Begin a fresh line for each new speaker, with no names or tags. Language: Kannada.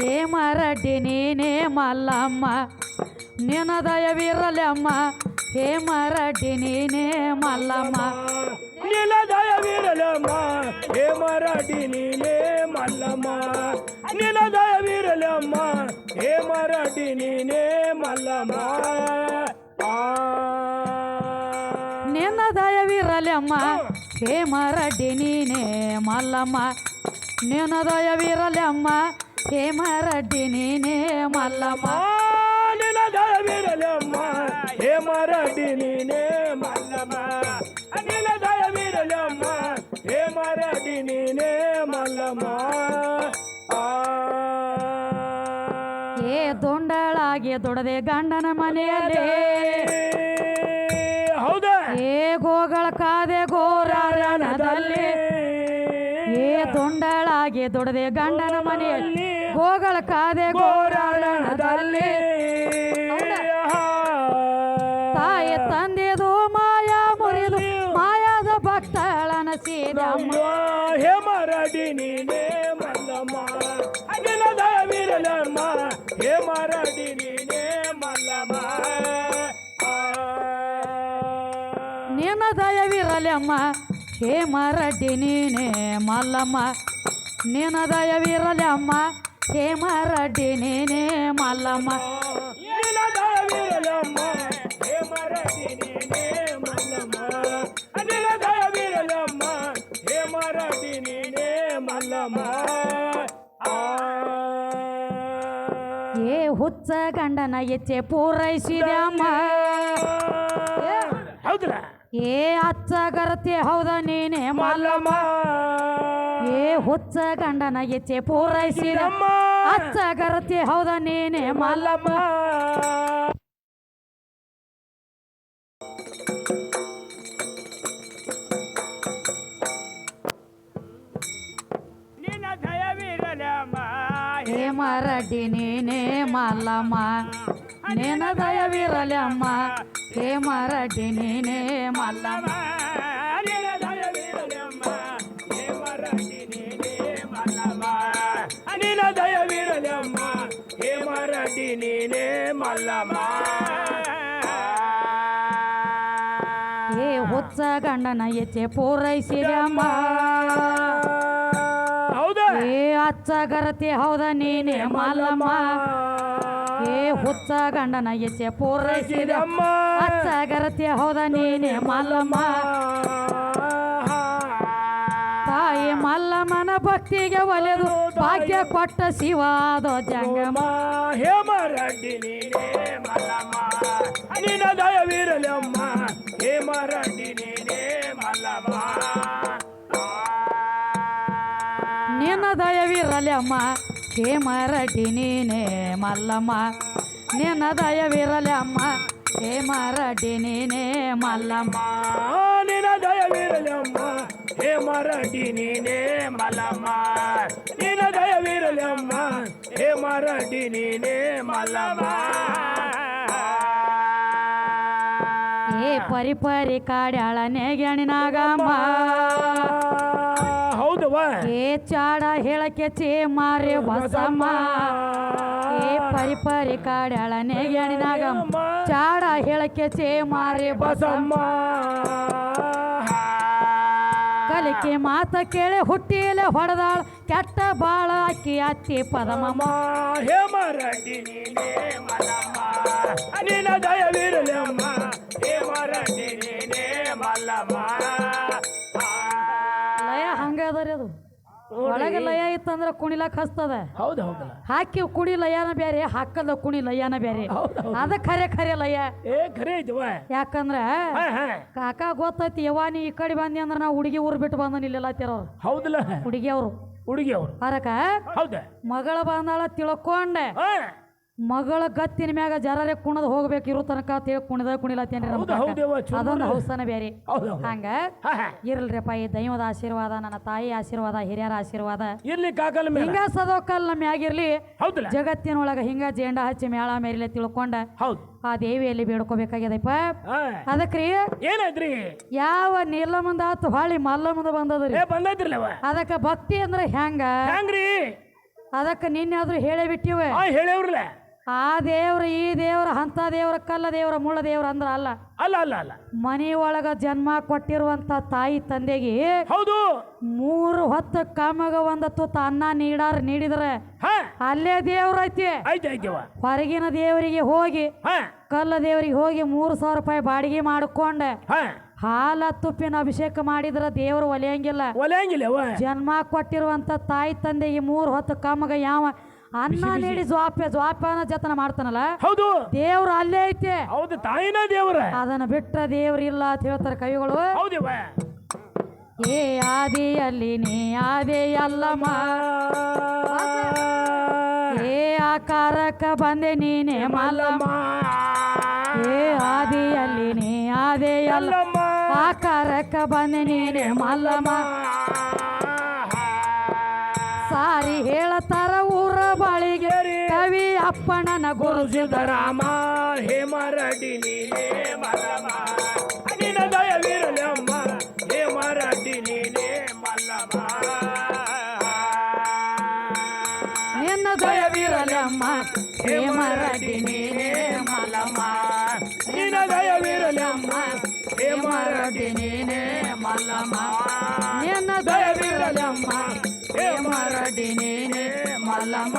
ಹೇಮರಡ್ಡಿ ನೀನೇ ಮಲ್ಲಮ್ಮ ನಿನ್ನ ಹೇ ಮರಡ್ಡಿ ನೀನೇ ಮಲ್ಲಮ್ಮ.
ನಿನ್ನ ದಯವಿರಲಮ್ಮ ಹೇ ಮರಡ್ಡಿ ನೀನೇ ಮಲ್ಲಮ್ಮ. ನಿನ್ನ ದಯವಿರಲಮ್ಮ ಹೇ ಮರಡ್ಡಿ ನೀನೇ ಮಲ್ಲಮ್ಮ.
ನಿನ್ನ ಹೇ ಮರಡ್ಡಿ ನೀನೇ ಮಲ್ಲಮ್ಮ. ನಿನ್ನ ದಯವಿರಲಮ್ಮ ಹೇಮರಡ್ಡಿ ನೀನೇ ಮಲ್ಲಮ್ಮ.
ನಿನ್ನ ದಯವಿರಲಮ್ಮ. ಹೇಮರಡ್ಡಿ ನೀನೇ ಮಲ್ಲಮ್ಮ. ನಿನ್ನ ದಯವಿರಲಮ್ಮ. ಹೇ ಮರಾಠಿ ನೀನೇ ಮಲ್ಲಮ್ಮ.
ಏ ದೊಂಡಳಾಗಿ ದೊಡದೆ ಗಂಡನ ಮನೆಯಲ್ಲಿ.
ಹೌದಾ?
ಏ ಗೋಗಳ ಕಾದೆ ಗೋರಾರಣದಲ್ಲಿ ಏ ದೊಡದೆ ಗಂಡನ ಮನೆಯಲ್ಲಿ ಗೋಗಳ ಕಾದೆ ಗೋರಾಳದಲ್ಲಿ ತಾಯಿ ತಂದೆದು ಮಾಯಾ ಮುರಿದು ಮಾಯಾದ ಭಕ್ತಳನ ಸೀದಮ್ಮ
ಹೇ ನೀನೇ ಮಲ್ಲಮ್ಮ.
ನಿನ್ನ ದಯವಿರಲಮ್ಮ ಹೇ ಮರಡ್ಡಿ ನೀನೇ ಮಲ್ಲಮ್ಮ ನಿನ್ನ ದಯವಿರಲಮ್ಮ ಹೇ ಮರಡ್ಡಿ ನೀನೇ ಮಲ್ಲಮ್ಮ.
ಅನಿಲ ದಯವಿರಲಮ್ಮ ಹೇ ಮರಾಠಿ ನೀನೇ ಮಲ್ಲಮ್ಮ. ಅನಿಲ ದಯವಿರಲಮ್ಮ ಹೇ ಮರಾಠಿ ನೀನೇ ಮಲ್ಲಮ್ಮ. ಆ.
ಏ ಹುಚ್ಚ ಗಂಡನ ಎಚ್ಚೆ ಪೂರೈಸಿದ್ಯಮ್ಮ
ಹೌದಲ್ಲ?
ಏ ಅಚ್ಚ ಗರತೆ ಹೌದ ನೀನೇ ಮಲ್ಲಮ್ಮ ಏ ಹುಚ್ಚ ಗಂಡನ ಎಚ್ಚೆ ಪೂರೈಸಿದಮ್ಮ ಅಚ್ಚ ಗರತೆ ಹೌದ ನೀನೇ ಮಲ್ಲಮ್ಮ ಹೇ ಮರಡ್ಡಿ ನೀನೇ ಮಲ್ಲಮ್ಮ ದಯವಿರಲಮ್ಮ ಹೇ
ಮರಾಠಿ ನೀನೇ ಮಲ್ಲಮ್ಮ. ನಿನ್ನ ದಯವಿರಲಮ್ಮ ಹೇ ಮರಾಠಿ ನೀನೇ ಮಲ್ಲಮ್ಮ
ಏ ಹುಚ್ಚ ಗಂಡನ ಎಚ್ಚೆ ಪೂರೈಸಿದಮ್ಮ
ಹೌದಾ?
ಏ ಅಚ್ಚ ಗರತಿ ಹೌದ ನೀನೇ ಮಲ್ಲಮ್ಮ. ಏ ಹುಚ್ಚ ಗಂಡನ ಎಚ್ಚೆ ಪೂರೈಸಿದ. ಅಚ್ಚ ಗರತಿ ಹೋದ ನೀನೇ ಮಲ್ಲಮ್ಮ. ತಾಯಿ ಮಲ್ಲಮ್ಮನ ಭಕ್ತಿಗೆ ಒಲೆದು ಭಾಗ್ಯ ಕೊಟ್ಟ ಶಿವಾದ ಜಂಗಮ
ಹೇಮರಡ್ಡಿ ನೀನೇ ಮಲ್ಲಮ್ಮ. ನಿನ್ನ ದಯವಿರಲಮ್ಮ. ಹೇಮರಡ್ಡಿ ನೀನೇ ಮಲ್ಲಮ್ಮ.
ನಿನ್ನ ದಯವಿರಲಮ್ಮ. ಹೇಮರಡ್ಡಿ ನೀನೇ ಮಲ್ಲಮ್ಮ. ನಿನ್ನ ದಯವಿರಲಮ್ಮ ಹೇಮರಟಿ ನೀನೇ ಮಲ್ಲಮ್ಮ.
ನಿನ್ನ ದಯವಿರಲಮ್ಮ ಹೇಮರಟಿ ನೀನೇ ಮಲ್ಲಮ್ಮ. ನಿನ್ನ ದಯವಿರಲಮ್ಮ ಹೇಮರಟಿ ನೀನೇ ಮಲ್ಲಮ್ಮ.
ಏ ಪರಿ ಪರಿ ಕಾಡ್ಯಾಳ ನೆಗೆಣಿನಾಗಮ್ಮ ಏ ಚಾಡ ಹೇಳಕ್ಕೆ ಚೇ ಮಾರಿ ಬಸಮ್ಮ ಏ ಪರಿ ಪರಿ ಕಾಡ್ಯಾಳ ನೆಗೆಣಿನಾಗಮ್ಮ ಚಾಡ ಹೇಳಕ್ಕೆ ಚೇ ಮಾರಿ ಬಸಮ್ಮ ಕಲಿಕೆ ಮಾತ ಕೇಳಿ ಹುಟ್ಟಿಲೆ ಹೊಡೆದಾಳ. ಕೆಟ್ಟ ಬಾಳ ಅಕ್ಕಿ ಅತ್ತಿ ಪದಮಮ್ಮ
ಮರಡಿ ನೀನೇ ಮಲ್ಲಮ್ಮ ನಿನ್ನ ದಯವಿರಲಮ್ಮ ಮರಡಿ ನೀನೇ ಮಲ್ಲಮ್ಮ
ಒಳಗೆ ಲಯ ಇತ್ತಂದ್ರ ಕುಣಿಲಕ್ ಹಸ್ತದ.
ಹೌದು ಹೌದಲ್ಲ
ಹಾಕಿ ಕುಣಿ ಲಯನ ಬೇರೆ ಹಾಕದ ಕುಣಿ ಲಯನ ಬೇರೆ
ಹೌದು ಹೌದು.
ಅದ ಖರೆ ಖರೆ ಲಯ.
ಏ ಖರೆ ಇದ್ವ
ಯಾಕಂದ್ರ ಕಾಕ ಗೊತ್ತೈತಿ ಯವ್ವ ನೀ ಈ ಕಡೆ ಬಂದಿ ಅಂದ್ರೆ ನಾವು ಹುಡುಗಿ ಊರು ಬಿಟ್ಟು ಬಂದ ನಿಲ್ಲ ತಿರೋರು
ಹೌದಲ್ಲ.
ಹುಡುಗಿ ಅವರು
ಹುಡುಗಿ ಅವರು
ಅದಕ್ಕ
ಹೌದ.
ಮಗಳ ಬಂದಾಳ ತಿಳ್ಕೊಂಡೆ. ಮಗಳ ಗತ್ತಿನ ಮ್ಯಾಗ ಜರರೆ ಕುಣದ್ ಹೋಗ್ಬೇಕು ಇರೋ ತನಕ ತೇಳಿ ಕುಣಿದ ಕುಣಿಲತ್ತೇನ್ರಿ ನಮ್ಮ
ಹೌದು
ಕಾಕ. ಅದೊಂದು ಹೌಸನ ಬೇರೆ.
ಹೌದು ಹೌದು.
ಹಂಗ?
ಹಾ ಹಾ.
ಇರ್ಲ್ರಿಪ್ಪ ಈ ದೈವದ ಆಶೀರ್ವಾದ ನನ್ನ ತಾಯಿ ಆಶೀರ್ವಾದ ಹಿರಿಯರ ಆಶೀರ್ವಾದ.
ಇರ್ಲಿ ಕಾಕಲ್ ಮೇಲೆ.
ಹಿಂಗ ಸದೋಕಲ್ ನಮ್ಮ ಮ್ಯಾಗಿರ್ಲಿ
ಹೌದಲ್ಲ.
ಜಗತ್ತಿನೊಳಗ ಹಿಂಗ ಜೇಂಡ ಹಚ್ಚಿ ಮೇಳ ಮೇರಿಲೆ ತಿಳ್ಕೊಂಡ
ಹೌದು.
ಆ ದೇವಿಯಲ್ಲಿ ಬೇಡ್ಕೋಬೇಕಾಗ್ಯದಪ್ಪ.
ಹಾ.
ಅದಕ್ರಿ
ಏನಾಯ್ತ್ರಿ?
ಯಾವ ನೀಲಮಂದ ಆತು ಹೊಳಿ ಮಲ್ಲ ಮುಂದ ಬಂದದ್ರಿ.
ಏ ಬಂದೈತ್ರಿಲ್ಲವ?
ಅದಕ್ಕ ಭಕ್ತಿ ಅಂದ್ರೆ ಹೆಂಗ?
ಹೆಂಗ್ರಿ?
ಅದಕ್ಕೆ ನಿನ್ನೆ ಹೇಳೇ ಬಿಟ್ಟಿವೆ.
ಆ ಹೇಳೇವ್ರಲ್ಲ.
ಆ ದೇವ್ರ ಈ ದೇವ್ರ ಅಂತ ದೇವ್ರ ಕಲ್ಲ ದೇವ್ರ ಮುಳ್ಳ ದೇವ್ರ ಅಂದ್ರ ಅಲ್ಲ.
ಅಲ್ಲ ಅಲ್ಲ ಅಲ್ಲ.
ಮನಿ ಒಳಗ ಜನ್ಮ ಕೊಟ್ಟಿರುವಂತ ತಾಯಿ ತಂದೆಗೆ
ಹೌದು.
ಮೂರು ಹೊತ್ತು ಕಾಮಗ ಒಂದು ತುತ್ತ ಅನ್ನ ನೀಡಾರ ನೀಡಿದ್ರೆ ಅಲ್ಲೇ ದೇವ್ರ ಐತಿ. ಹೊರಗಿನ ದೇವರಿಗೆ ಹೋಗಿ ಕಲ್ಲ ದೇವರಿಗೆ ಹೋಗಿ ಮೂರು ಸಾವಿರ ರೂಪಾಯಿ ಬಾಡಿಗೆ ಮಾಡಿಕೊಂಡೆ ಹಾಲ ತುಪ್ಪಿನ ಅಭಿಷೇಕ ಮಾಡಿದ್ರ ದೇವ್ರು ಒಲೆಯಂಗಿಲ್ಲ.
ಒಲೆಯಂಗಿಲ್ಲ
ಜನ್ಮ ಕೊಟ್ಟಿರುವಂತ ತಾಯಿ ತಂದೆಗೆ ಮೂರು ಹೊತ್ತು ಕಾಮಗ ಯಾವ ಅನ್ನ ನೀಡಿ ಜ್ವಾಪ್ಯ ಜ್ವಾಪ್ಯನ ಜತನ ಮಾಡ್ತಾನಲ್ಲ?
ಹೌದು.
ದೇವ್ರ ಅಲ್ಲೇ ಐತೆ.
ಹೌದು ತಾಯಿನ ದೇವ್ರ.
ಅದನ್ನ ಬಿಟ್ರ ದೇವ್ರಿಲ್ಲ ಅಂತ ಹೇಳ್ತಾರೆ ಕವಿಗಳು.
ಹೌದಿವ
ಏ ಆದಿಯಲ್ಲಿ ನೀ ಆದಿಯಲ್ಲಮ್ಮ ಏ ಆಕಾರಕ್ಕ ಬಂದೆ ನೀನೇ ಮಲ್ಲಮ್ಮ. ಏ ಆದಿಯಲ್ಲಿ ನೀ ಆದಿಯಲ್ಲಮ್ಮ ಆಕಾರಕ್ಕ ಬಂದೆ ನೀನೇ ಮಲ್ಲಮ್ಮ. ಸಾರಿ ಹೇಳತಾರ ಊರ ಬಾಳಿಗೆ. ಕವಿ ಅಪ್ಪಣ್ಣನ ಗುರುಸಿದ
ರಾಮ ಹೇಮರಡಿ ನೀನೇ ಮಲ್ಲಮ್ಮ. ನಿನ್ನ ದಯವಿರಲಮ್ಮ ಹೇಮರಡಿ ನೀನೇ ಮಲ್ಲಮ್ಮ.
ನಿನ್ನ ದಯವಿರಲಮ್ಮ ಹೇಮರಡಿ ನೀನೇ ಮಲ್ಲಮ್ಮ.
ನಿನ್ನ ದಯವಿರಲಮ್ಮ ಹೇಮರಡಿ
ನೀನೇ ಮಲ್ಲಮ್ಮ. ನಿನ್ನ
ದಯವಿರಲಮ್ಮ
ಹೇಮರಡಿ ನೀನೇ ಮಲ್ಲಮ್ಮ